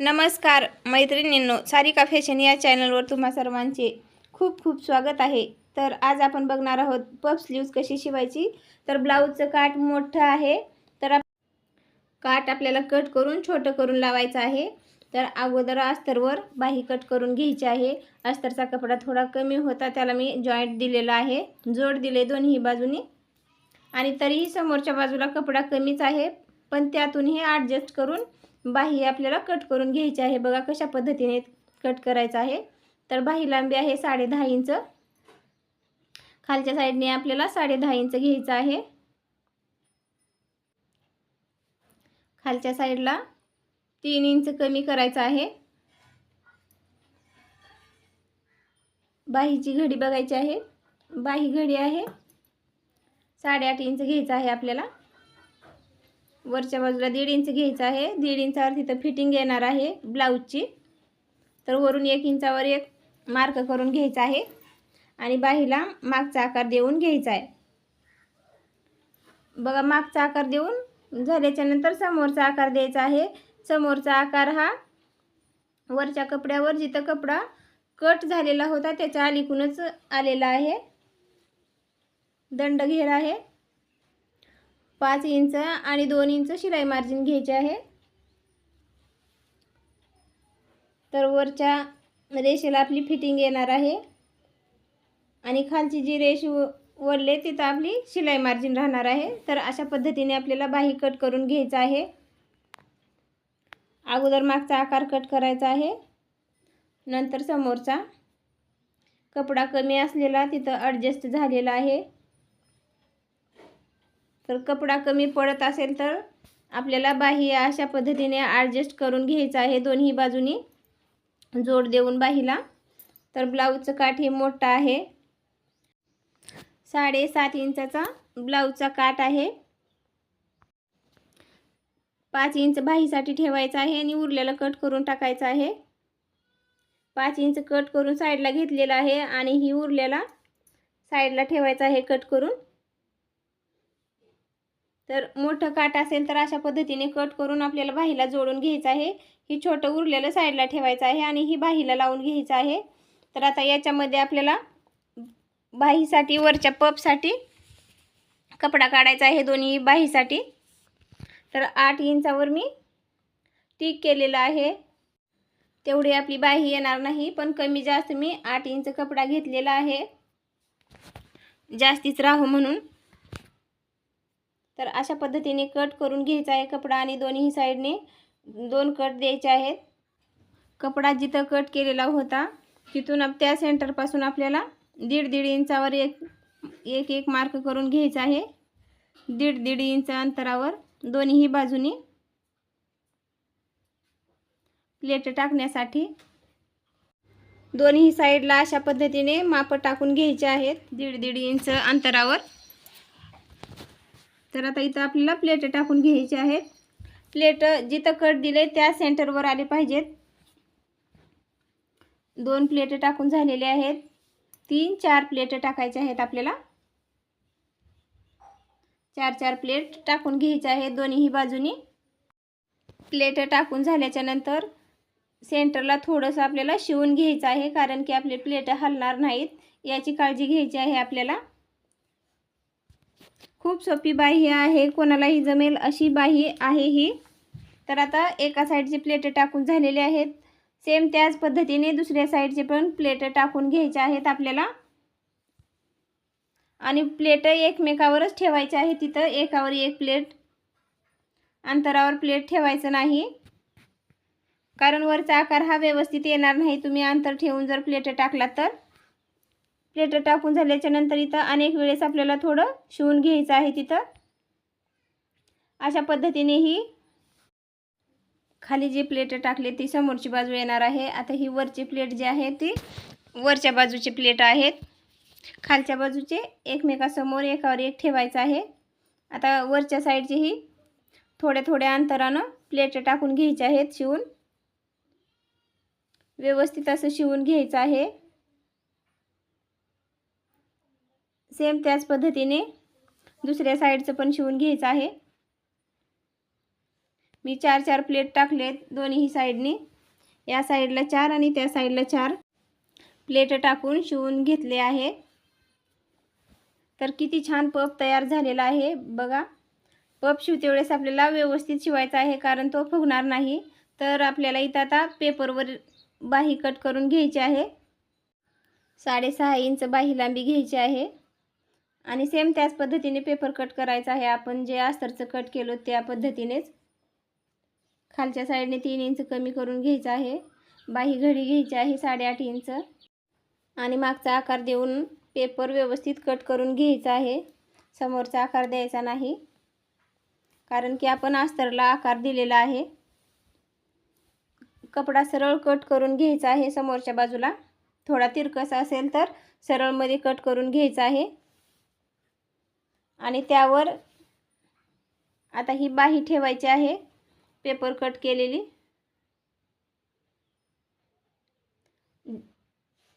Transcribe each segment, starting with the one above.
नमस्कार मैत्रिणींनो सारिका फॅशन या चॅनलवर तुम्हा सर्वांचे खूप खूप स्वागत आहे. तर आज आपण बघणार आहोत पफ स्लीव्ज कशी शिवायची? तर ब्लाऊजचं काठ मोठं आहे. तर आप काठ आपल्याला कट करून छोटं करून लावायचं आहे. तर अगोदर अस्तरवर बाही कट करून घ्यायची आहे. अस्तरचा कपडा थोडा कमी होता त्याला मी जॉईंट दिलेला आहे. जोड दिले दोन्ही बाजूनी. आणि तरीही समोरच्या बाजूला कपडा कमीच आहे पण त्यातूनही ॲडजस्ट करून बाही आपल्याला कट करून घ्यायची आहे. बघा कशा पद्धतीने कट करायचं आहे. तर बाही लांबी आहे साडे दहा इंच. खालच्या साईडने आपल्याला साडे दहा इंच घ्यायचं आहे. खालच्या साईडला तीन इंच कमी करायचं आहे. बाहीची घडी बघायची आहे. बाही घडी आहे. साडेआठ इंच घ्यायचं आहे आपल्याला. वरच्या बाजूला दीड इंच घ्यायचं आहे. दीड इंचावर तिथं फिटिंग येणार आहे ब्लाऊजची. तर वरून एक इंचावर एक मार्क करून घ्यायचा आहे. आणि बाहीला मागचा आकार देऊन घ्यायचा आहे. बघा मागचा आकार देऊन झाल्याच्यानंतर समोरचा आकार द्यायचा आहे. समोरचा आकार हा वरच्या कपड्यावर जिथं कपडा कट झालेला होता त्याच्या अलीकूनच आलेला आहे. दंड घेर आहे. पाच इंच आणि दोन इंच शिलाई मार्जिन घ्यायचे आहे. तर वरच्या रेषेला आपली फिटिंग येणार आहे. आणि खालची जी रेष वळले तिथं आपली शिलाई मार्जिन राहणार आहे. तर अशा पद्धतीने आपल्याला बाही कट करून घ्यायचं आहे. अगोदर मागचा आकार कट करायचा आहे. नंतर समोरचा कपडा कमी असलेला तिथं ॲडजस्ट झालेला आहे. तर कपडा कमी पडत असेल तर आपल्याला बाही अशा पद्धतीने ॲडजस्ट करून घ्यायचं आहे. दोन्ही बाजूनी जोड देऊन बाहीला. तर ब्लाऊजचं काठ हे मोठं आहे. साडेसात इंचाचा ब्लाऊजचा काठ आहे. पाच इंच बाहीसाठी ठेवायचं आहे आणि उरलेलं कट करून टाकायचं आहे. पाच इंच कट करून साईडला घेतलेला आहे आणि ही उरलेला साईडला ठेवायचा आहे कट करून. तर मोठं काट असेल तर अशा पद्धतीने कट करून आपल्याला बाहीला जोडून घ्यायचं आहे. ही छोटं उरलेलं साईडला ठेवायचं आहे आणि ही बाहीला लावून घ्यायचं आहे. तर आता याच्यामध्ये आपल्याला बाहीसाठी वरच्या पपसाठी कपडा काढायचा आहे दोन्ही बाहीसाठी. तर आठ इंचावर मी टीक केलेलं आहे. तेवढी आपली बाही येणार नाही पण कमी जास्त मी आठ इंच कपडा घेतलेला आहे. जास्तीच राहू म्हणून. तर अशा पद्धतीने कट करून घ्यायचा आहे कपडा आणि दोन्ही साईडने दोन कट द्यायचे आहेत. कपडा जिथं कट केलेला होता तिथून त्या सेंटरपासून आपल्याला दीड दीड इंचावर एक एक एक मार्क करून घ्यायचा आहे. दीड दीड इंच अंतरावर दोन्ही बाजूनी प्लेट टाकण्यासाठी दोन्ही साईडला अशा पद्धतीने माप टाकून घ्यायचे आहेत. दीड दीड इंच अंतरावर तर आता इथं आपल्याला प्लेट टाकून घ्यायची आहेत. प्लेट जिथं कट दिले त्या सेंटरवर आले पाहिजेत. दोन प्लेट टाकून झालेले आहेत. तीन चार प्लेट टाकायचे आहेत आपल्याला. चार चार प्लेट टाकून घ्यायचे आहेत दोन्ही बाजूनी. प्लेट टाकून झाल्याच्यानंतर सेंटरला थोडंसं आपल्याला शिवून घ्यायचं आहे कारण की आपले प्लेट हलणार नाहीत. याची काळजी घ्यायची आहे आपल्याला. खूप सोपी बाही आहे कोणालाही जमेल अशी बाही आहे ही. तर आता एका साईडचे प्लेट टाकून झालेले आहेत. सेम त्याच पद्धतीने दुसऱ्या साईडचे पण प्लेट टाकून घ्यायचे आहेत आपल्याला. आणि प्लेट एकमेकावरच ठेवायचे आहे तिथं एकावर एक प्लेट अंतरावर प्लेट ठेवायचं नाही. कारण वरचा आकार हा व्यवस्थित येणार नाही तुम्ही अंतर ठेवून जर प्लेट टाकला तर. प्लेट टाकून झाल्याच्यानंतर इथं अनेक वेळेस आपल्याला थोडं शिवून घ्यायचं आहे तिथं. अशा पद्धतीने ही खाली जी प्लेट टाकली ती समोरची बाजू येणार आहे. आता ही वरची प्लेट जी आहे ती वरच्या बाजूची प्लेट आहेत. खालच्या बाजूचे एकमेकासमोर एकावर एक ठेवायचं आहे. आता वरच्या साईडची ही थोड्या थोड्या अंतरानं प्लेट टाकून घ्यायचे आहेत शिवून. व्यवस्थित असं शिवून घ्यायचं आहे. सेम त्याच पद्धतीने दुसऱ्या साईडचं पण शिवून घ्यायचं आहे. मी चार चार प्लेट टाकलेत दोन्ही साईडनी. या साईडला चार आणि त्या साईडला चार प्लेट टाकून शिवून घेतले आहे. तर किती छान पप तयार झालेला आहे बघा. पप शिवते वेळेस आपल्याला व्यवस्थित शिवायचा आहे कारण तो फुगणार नाही. तर आपल्याला इथं आता पेपरवर बाही कट करून घ्यायची आहे. साडेसहा इंच बाही लांबी घ्यायची आहे. आणि सेम त्याच पद्धतीने पेपर कट करायचा आहे. आपण जे अस्तरचं कट केलो त्या पद्धतीनेच खालच्या साईडने तीन इंच कमी करून घ्यायचं आहे. बाही घडी घ्यायची आहे साडेआठ इंच आणि मागचा आकार देऊन पेपर व्यवस्थित कट करून घ्यायचा आहे. समोरचा आकार द्यायचा नाही. कारण की आपण अस्तरला आकार दिलेला आहे. कपडा सरळ कट करून घ्यायचा आहे समोरच्या बाजूला. थोडा तिरकसा असेल तर सरळमध्ये कट करून घ्यायचा आहे. आणि त्यावर आता ही बाही ठेवायची आहे. पेपर कट केलेली.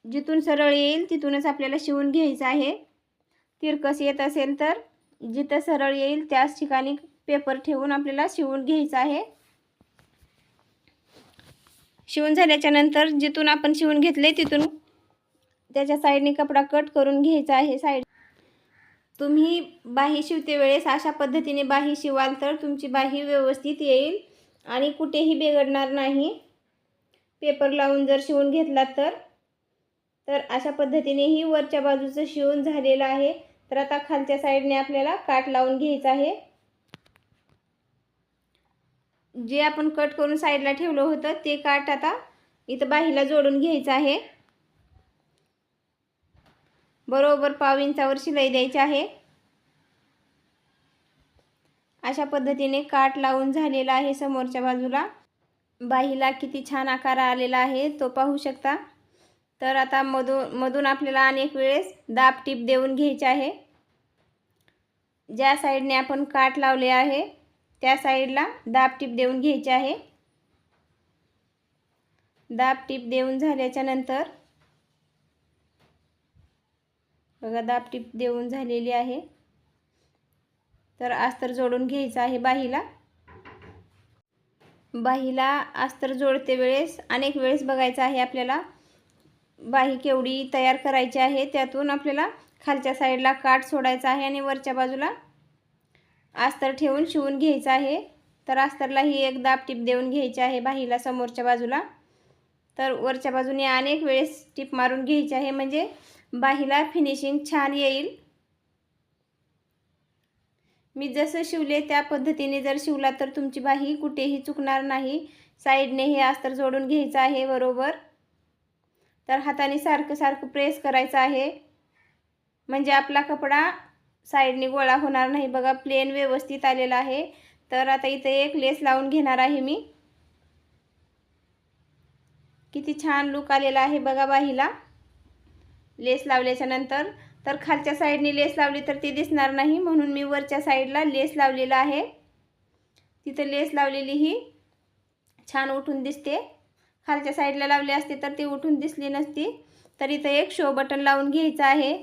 जिथून सरळ येईल तिथूनच आपल्याला शिवून घ्यायचं आहे. तिरकस येत असेल तर जिथं सरळ येईल त्याच ठिकाणी पेपर ठेवून आपल्याला शिवून घ्यायचं आहे. शिवून झाल्याच्यानंतर जिथून आपण शिवून घेतले तिथून त्याच्या साईडने कपडा कट करून घ्यायचा आहे. साईड तुम्ही बाही शिवते वेळेस अशा पद्धतीने बाही शिवाल तर तुमची बाही व्यवस्थित येईल आणि कुठेही बिघडणार नाही. पेपर लावून जर शिवून घेतला तर तर अशा पद्धतीनेही वरच्या बाजूचं शिवून झालेलं आहे. तर आता खालच्या साईडने आपल्याला काट लावून घ्यायचं आहे. जे आपण कट करून साईडला ठेवलं होतं ते काट आता इथं बाहीला जोडून घ्यायचं आहे. बरोबर पाव इंचावर शिलाई द्यायची आहे. अशा पद्धतीने काट लावून झालेला आहे समोरच्या बाजूला. बाहीला किती छान आकार आलेला आहे तो पाहू शकता. तर आता मधून मधून आपल्याला अनेक वेळेस दाब टीप देऊन घ्यायची आहे. ज्या साईडने आपण काट लावले आहे त्या साईडला दाब टीप देऊन घ्यायची आहे. दाब टीप देऊन झाल्याच्यानंतर बघा दापटीप देऊन झालेली आहे. तर अस्तर जोडून घ्यायचं आहे बाहीला. बाहीला अस्तर जोडते वेळेस अनेक वेळेस बघायचं आहे आपल्याला. बाही केवढी तयार करायची आहे त्यातून आपल्याला खालच्या साईडला काठ सोडायचा आहे आणि वरच्या बाजूला अस्तर ठेवून शिवून घ्यायचं आहे. तर अस्तरला ही एक दाब टीप देऊन घ्यायची आहे बाहीला समोरच्या बाजूला. तर वरच्या बाजूने अनेक वेळेस टीप मारून घ्यायची आहे म्हणजे बाहीला फिनिशिंग छान येईल. मी जसं शिवले त्या पद्धतीने जर शिवला तर तुमची बाही कुठेही चुकणार नाही. साईडने हे अस्तर जोडून घ्यायचं आहे बरोबर. तर हाताने सारखं सारखं प्रेस करायचं आहे. म्हणजे आपला कपडा साईडने गोळा होणार नाही. बघा प्लेन व्यवस्थित आलेला आहे. तर आता इथे एक लेस लावून घेणार आहे मी. किती छान लुक आलेला आहे बघा बाहीला. लेस लावल्याच्या नंतर तर खालच्या साईडने लेस लावली तर ती दिसणार नाही म्हणून मी वरच्या साईडला लेस लावलेला आहे. तिथं लेस लावलेली ही छान उठून दिसते. खालच्या साईडला लावली असते तर ती उठून दिसली नसती. तर इथं एक शो बटन लावून घ्यायचं आहे.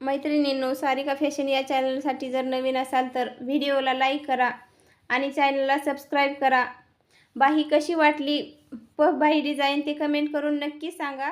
मैत्रिणींनो सारिका फॅशन या चॅनलसाठी जर नवीन असाल तर व्हिडिओला लाईक करा आणि चॅनलला सबस्क्राईब करा. बाही कशी वाटली? पफ बाही डिझाईन ते कमेंट करून नक्की सांगा.